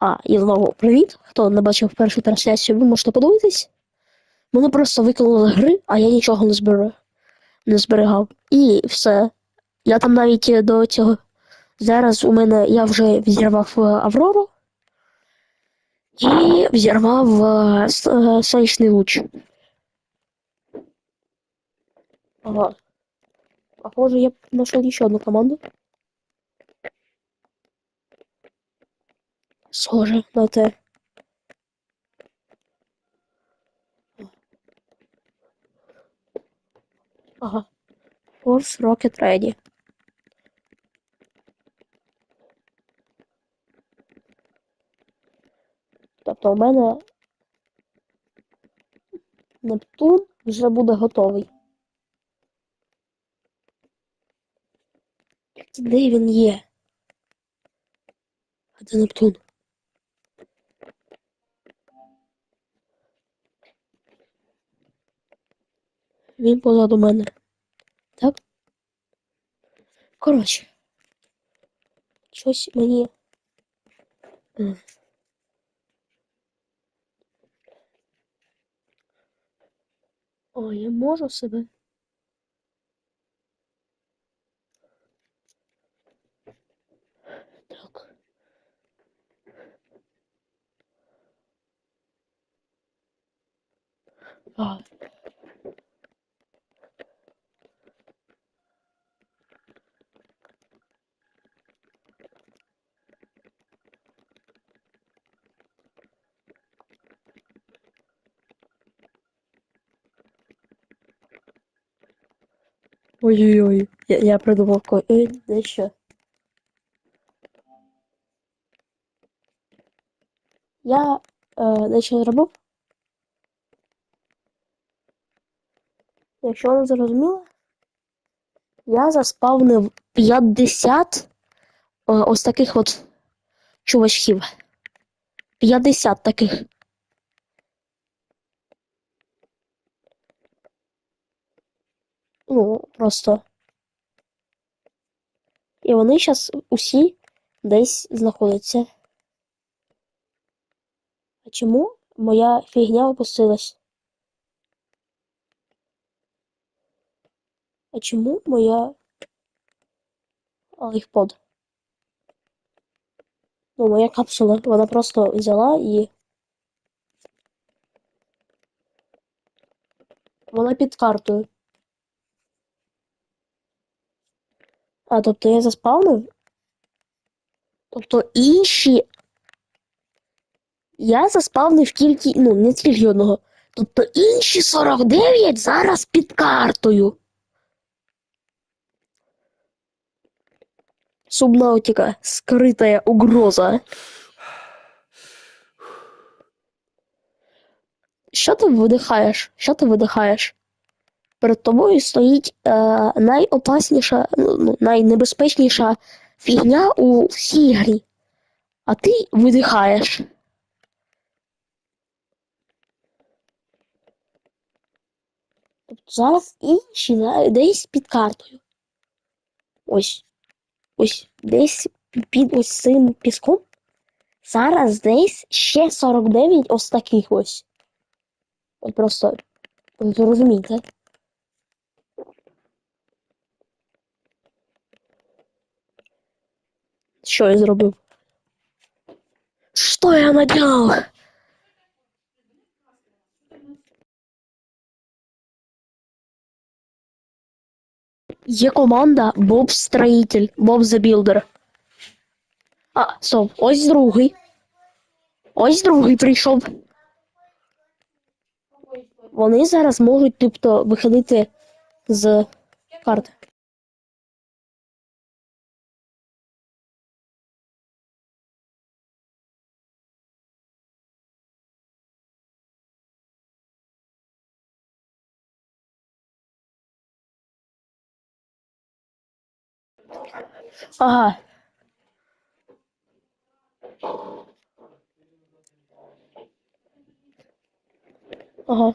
А, і знову привіт. Хто не бачив першу трансляцію, ви можете подивитись. Мене просто викинули з гри, а я нічого не зберу, не зберігав. І все. Я там навіть е, до цього. Зараз у мене я вже взірвав е, Аврору і взірвав е, сонячний луч. Ага. Похоже, я нашел еще одну команду. Схоже на те. Ага. Force Rocket Ready. Тобто у мене Нептун вже буде готовий. Де він є? А де Нептун? Він позаду мене. Так? Коротше. Щось мені. О, я можу себе. Так. А. Ой-ой-ой, я, я придумав ко... Ой, дещо. Я е, дещо зробив. Якщо не зрозуміло, я заспавнив 50 е, ось таких от чувачків. 50 таких. Ну, просто. І вони зараз усі десь знаходяться. А чому моя фігня опустилась? А чому моя iPod? Ну, моя капсула, вона просто взяла і. Вона під картою. А, тобто я заспавнив? Тобто інші. Я заспавнив тільки, ну, не тільки одного. Тобто інші 49 зараз під картою. Субнаутика. Скрытая угроза. Що ти видихаєш? Що ти видихаєш? Перед тобою стоїть е, найопасніша, ну, ну, найнебезпечніша фігня у всій грі. А ти видихаєш. Тобто зараз інші десь під картою. Ось. Ось десь під ось цим піском. Зараз десь ще 49 ось таких ось. От просто зрозумійте. Що я зробив? Що я наделал? Є команда Боб Строїтель, Боб the Builder. А, стоп, ось другий. Ось другий прийшов. Вони зараз можуть, тобто, виходити з карти. Ага. Ага.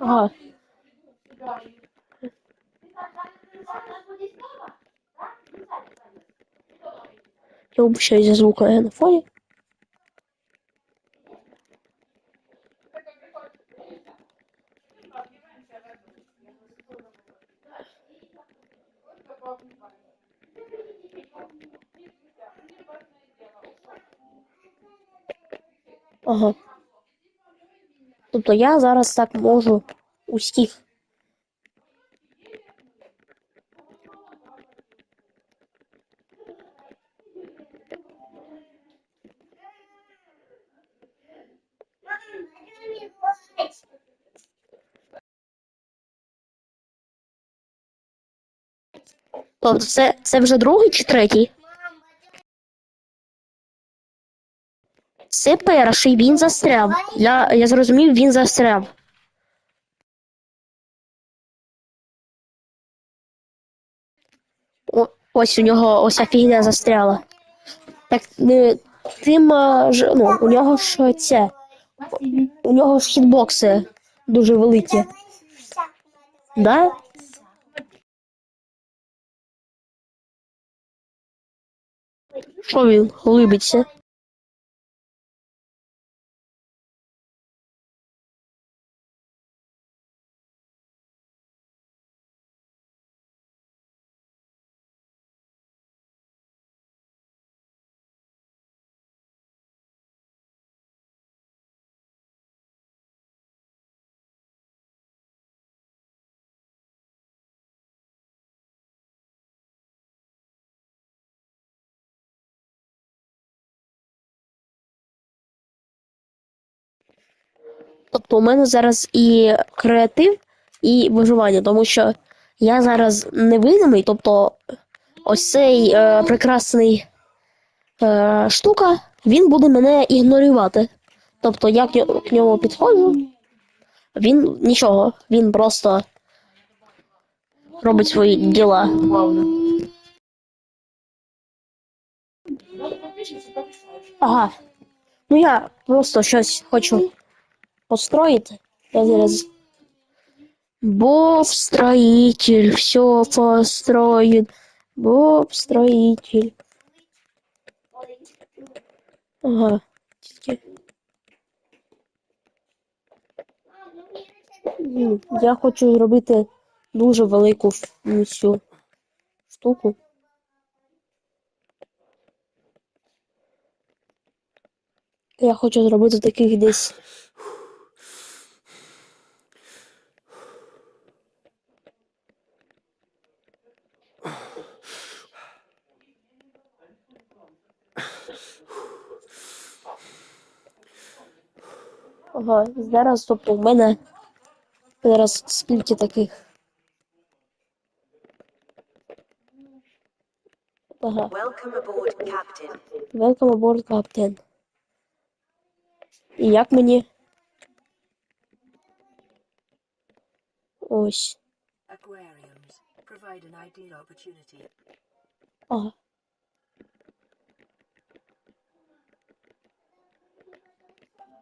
Ага. Я умщаюсь за звука на фоне. Ага. Тобто я зараз так можу усіх. Тобто це, це вже другий чи третій? Це перший, він застряв. Я, я зрозумів, він застряв. О, ось у нього ось фігня застряла. Так не тим ж, ну, у нього ж це. У нього ж хітбокси дуже великі. Да? Що він глибиться? Тобто у мене зараз і креатив, і виживання, тому що я зараз невидимий, тобто ось цей е, прекрасний е, штука, він буде мене ігнорувати. Тобто я к ньому підходжу, він нічого, він просто робить свої діла. Ага. Ну я просто щось хочу построить. Я зараз. Боб строитель, все построит. Боб строитель. Ага. Я хочу зробити дуже велику цю штуку. Я хочу зробити таких десь Ага, зараз, тобто в мене зараз скільки таких. Ага, Welcome aboard, Captain. welcome aboard, Captain. І як мені? Ось. Aquariums provide an ideal opportunity Ага.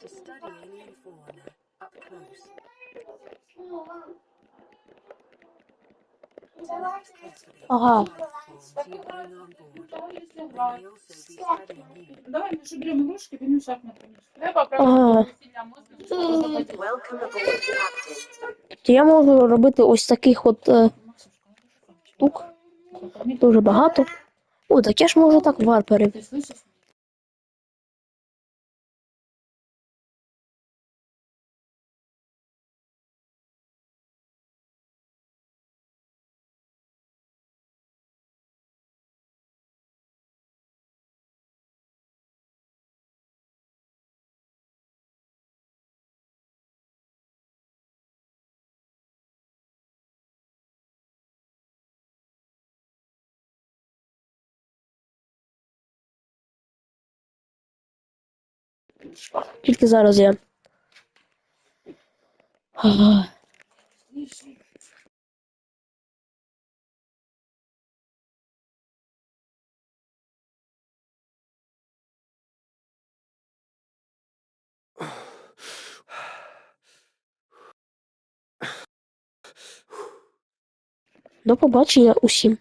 To study alien fauna up close. Ага. Давай мы же берем игрушки, берем шахматы. Давай Ага. попробуем. Василия, что-то Welcome aboard, Captain. Тобто я можу робити ось таких от е, штук. Дуже багато. О, так я ж можу так варперів. Тільки зараз я. До побачення усім.